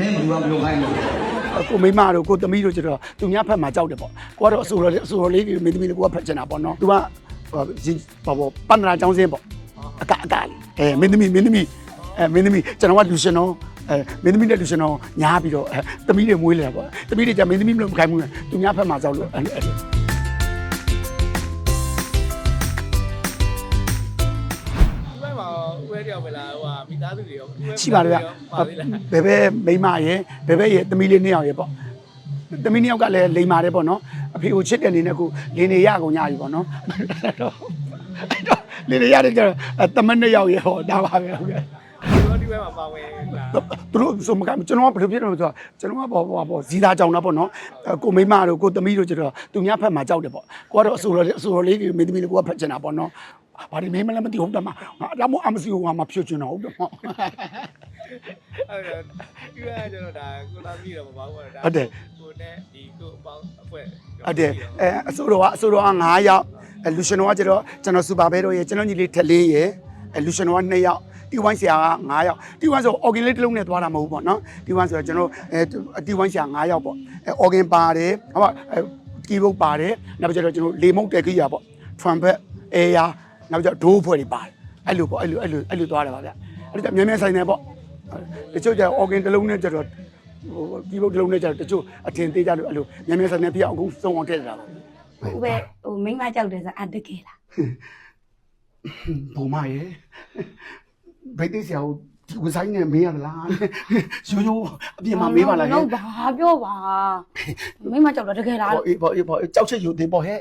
နင်းဘူးကဘယ်လိုခိုင်းလဲကိုမိမတို့ကိုသမီးတို့ကျတော့သူများဖက်မှာကြောက်တယ်ပေါ့ကိုကတော့အဆိုတော်အဆိုတော်လေးတွေမင်းသမီးတွေကိုကဖက်ချင်တာပေါ့နော်သူကဟိုရင်ဘာပေါ့ပန္နရာចောင်းစင်းပေါ့အကအကလေးအဲမင်းသမီးမင်းသမီးအဲမင်းသမီးကျွန်တော်ကလူရှင်တော့အဲမင်းသမီးနဲ့လူရှင်တော့ညားပြီးတော့အဲသမီးတွေမွေးလေပေါ့သမီးတွေကြမင်းသမီးမလို့မခိုင်းဘူးသူများဖက်မှာကြောက်လို့ ယောက်ပဲလားဟိုဟာမိသားစုတွေရောရှိပါတယ်ဗျပါသေးလားဘယ်ဘဲမိမရယ်ဘယ်ဘဲရယ်သမီးလေးနှစ်ယောက်ရယ်ပေါ့သမီးနှစ်ယောက်ကလည်းလိန်ပါတယ်ပေါ့နော်အဖေကိုချစ်တဲ့အနေနဲ့ကိုလင်းနေရကုန်ကြပြီပေါ့နော်အဲ့တော့အဲ့တော့လင်းနေရတဲ့ကျတော့အဲတမန်နှစ်ယောက်ရယ်ဟောဒါပါပဲဟုတ်ကဲ့ဒီတော့ဒီဘက်မှာပါဝင်လားသူတို့ဆိုမကကျွန်တော်ကဘယ်လိုဖြစ်လဲဆိုတော့ကျွန်တော်ကပေါ့ပေါ့ပေါ့ဇီသာကြောင်တာပေါ့နော်အဲကိုမိမတို့ကိုသမီးတို့ကျတော့သူများဖက်မှာကြောက်တယ်ပေါ့ကိုကတော့အဆိုတော်အဆိုတော်လေးတွေမင်းသမီးတွေကိုကဖက်ချင်တာပေါ့နော် ဘာဒီမင်းမလည်းမသိဟုတ်တယ်မှာငါဒါမှအမစီကိုငါမဖြွတ်ချင်တော့ဟုတ်တယ်ပေါ့အဲ့တော့ဒီဘက်ကကျတော့ဒါကိုလာပြီးတော့မပါဘူးဒါဟုတ်တယ်ကိုနဲ့ဒီကိုအပေါင်းအဖွဲ့ဟုတ်တယ်အဲအဆိုတော်ကအဆိုတော်က9ယောက်အဲလူရှင်တော်ကကျတော့ကျွန်တော်စူပါဘဲတော့ရေကျွန်တော်ညီလေးထက်လေးရေအဲလူရှင်တော်က2ယောက်တီဝိုင်းဆရာက9ယောက်တီဝိုင်းဆို organ လေးတစ်လုံးနဲ့သွားတာမဟုတ်ဘူးပေါ့နော်တီဝိုင်းဆိုတော့ကျွန်တော်အဲတီဝိုင်းဆရာ9ယောက်ပေါ့အဲ organ ပါတယ်ဟုတ်ပါအဲကီးဘုတ်ပါတယ်နောက်ပြီးကျတော့ကျွန်တော်လေမုတ်တယ်ခိရပေါ့ trumpet air နောက်ပြီးကျတော့ဒိုးဖွဲ့တွေပါတယ်အဲ့လိုပေါ့အဲ့လိုအဲ့လိုအဲ့လိုသွားတယ်ပါဗျအဲ့ဒါမြန်မြန်ဆိုင်နေပေါ့တချို့ကျတော့ organ တစ်လုံးနဲ့ကျတော့ဟိုကီးဘုတ်တစ်လုံးနဲ့ကျတော့တချို့အထင်သေးကြလို့အဲ့လိုမြန်မြန်ဆိုင်နေပြအောင်အခုစုံအောင်ထည့်ကြတာပါဟိုပဲဟိုမိန်းမကြောက်တယ်ဆိုအတကယ်လားဘုံမရေဘိတ်သိဆရာကိုဒီ ဝဆိုင်နဲ့မေးရသလားရိုးရိုးအပြင်မှာမေးပါလားဟုတ်ပါပြောပါမိန်းမကြောက်တယ်တကယ်လားပေါ့အေးပေါ့အေးပေါ့ကြောက်ချက်ယူသေးပေါ့ဟဲ့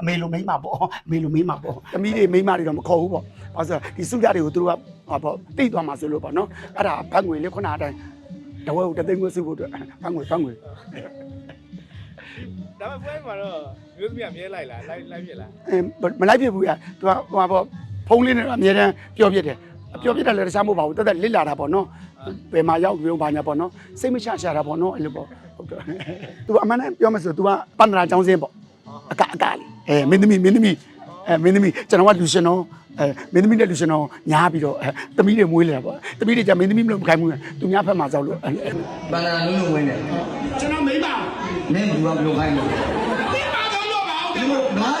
အမေလိုမိန်းမပေါ့အမေလိုမိန်းမပေါ့သမီးတွေမိန်းမတွေတော့မခေါ်ဘူးပေါ့ဘာလို့ဒီစုကြတွေကိုသူတို့ကဟာပေါ့တိတ်သွားမှာဆိုလို့ပေါ့နော်အဲ့ဒါဘတ်ငွေလေးခုနအတိုင်းတဝဲကိုတသိန်းကိုစုဖို့အတွက်ဘတ်ငွေဘတ်ငွေဒါပေမဲ့ပွဲမှာတော့မျိုးသမီးကမြဲလိုက်လားလိုက်လိုက်ပြလားအဲမလိုက်ဖြစ်ဘူးရသူကဟိုပေါ့ဖုန်းလေးနဲ့အမြဲတမ်းပြောပြတယ် ပြောပြတယ်လည်းတခြားမဟုတ်ပါဘူးတက်တက်လစ်လာတာပေါ့နော်ဘယ်မှာရောက်ပြုံးပါညာပေါ့နော်စိတ်မချရှာတာပေါ့နော်အဲ့လိုပေါ့ဟုတ်တယ်သူကအမှန်တမ်းပြောမယ်ဆိုသူကပန္နရာចောင်းစင်းပေါ့အကအကလေးအဲမင်းသမီးမင်းသမီးအဲမင်းသမီးကျွန်တော်ကလူရှင်တော့အဲမင်းသမီးနဲ့လူရှင်တော့ညားပြီးတော့အဲသမီးတွေမွေးလေတာပေါ့သမီးတွေကြမင်းသမီးမလို့မခိုင်းဘူးသူများဖက်မှာကြောက်လို့ဘန္နာလုံးလုံးဝင်တယ်ကျွန်တော်မိမနင်းဘူးကဘယ်လိုခိုင်းလဲ မိမကြောက်လို့ပါဟုတ်တယ် ငါ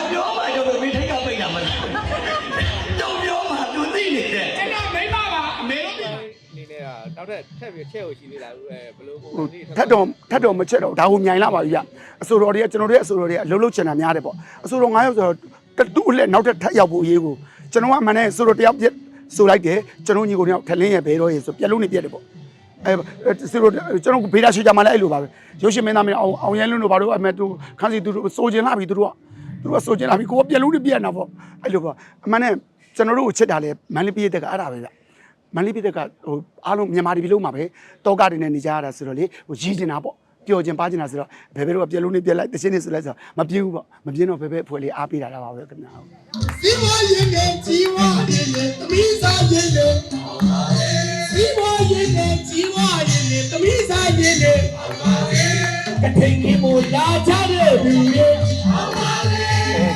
နေတာနောက်ထပ်ထပ်ပြီးချက်ကိုရှိသေးလားအဲဘယ်လိုပုံဟိုစံလေးထပ်တော့ထပ်တော့မချက်တော့ဒါကိုမြိုင်လာပါပြီဗျအဆိုတော်တွေကကျွန်တော်တို့ရဲ့အဆိုတော်တွေကအလုံးလုံးချင်တာများတယ်ပေါ့အဆိုတော်9ယောက်ဆိုတော့တူအလက်နောက်ထပ်ထပ်ရောက်ဖို့အရေးကိုကျွန်တော်ကအမှန်နဲ့အဆိုတော်တယောက်ပြက်ဆိုလိုက်တယ်ကျွန်တော်ညီကိုတယောက်ထလင်းရဲ့ဘဲတော့ရေဆိုပြက်လုံးနေပြက်တယ်ပေါ့အဲဆိုတော့ကျွန်တော်ဘေးဒါရှိကြမှာလည်းအဲ့လိုပါပဲရုပ်ရှင်မင်းသားမင်းအောင်အောင်ရဲလွန်းတို့ဘာလို့အမေသူခန်းစီသူတို့စိုးကျင်လာပြီသူတို့ကသူတို့ကစိုးကျင်လာပြီကိုကပြက်လုံးနေပြက်နေတာပေါ့အဲ့လိုပေါ့အမှန်နဲ့ကျွန်တော်တို့ကိုချစ်တာလေမန်လေးပြည့်တဲ့ကအဲ့ဒါပဲဗျ မန္တလေးပြည်သက်ကဟိုအားလုံးမြန်မာပြည်လုံးမှာပဲတောကတွေနဲ့နေကြရတာဆိုတော့လေဟိုရည်ကျင်တာပေါ့ပျော်ကျင်ပါကျင်တာဆိုတော့ဘယ်ဘဲတော့ပြက်လုံးနဲ့ပြက်လိုက်တချင်းနေဆိုလိုက်ဆိုတော့မပြင်းဘူးပေါ့မပြင်းတော့ဘယ်ဘဲအဖွဲလေးအားပေးတာလားပါပဲခင်ဗျာစီမရင်နဲ့ជីဝရင်နဲ့သမီးစားရင်နဲ့စီမရင်နဲ့ជីဝရင်နဲ့သမီးစားရင်နဲ့ကထိန်ကြီးမလာကြတဲ့သူရဲ့အဲ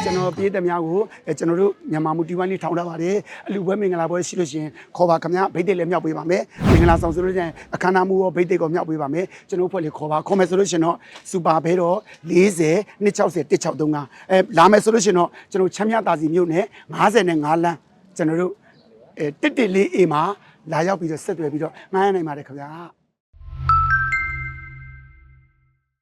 ကျွန်တော်ပြည်သက်များကိုအဲကျွန်တော်တို့မြန်မာမူတီဝိုင်းလေးထောင်ထားပါတယ်အလူပွဲမင်္ဂလာပွဲရှိလို့ရှရင်ခေါ်ပါခင်ဗျာဗိတ်တယ်လည်းမြောက်ပေးပါမယ်မင်္ဂလာဆောင်ဆိုလို့ရှရင်အခမ်းအနားမှုရောဗိတ်တယ်ကိုမြောက်ပေးပါမယ်ကျွန်တော်ဖွဲ့လေးခေါ်ပါခေါ်မယ်ဆိုလို့ရှရင်တော့စူပါဘဲတော့40 260 1635အဲလာမယ်ဆိုလို့ရှရင်တော့ကျွန်တော်ချမ်းမြသာစီမြို့နယ်55လမ်းကျွန်တော်တို့အဲတစ်တစ်လေးအေးမှာလာရောက်ပြီးတော့ဆက်သွယ်ပြီးတော့ငှားရနိုင်ပါတယ်ခင်ဗျာ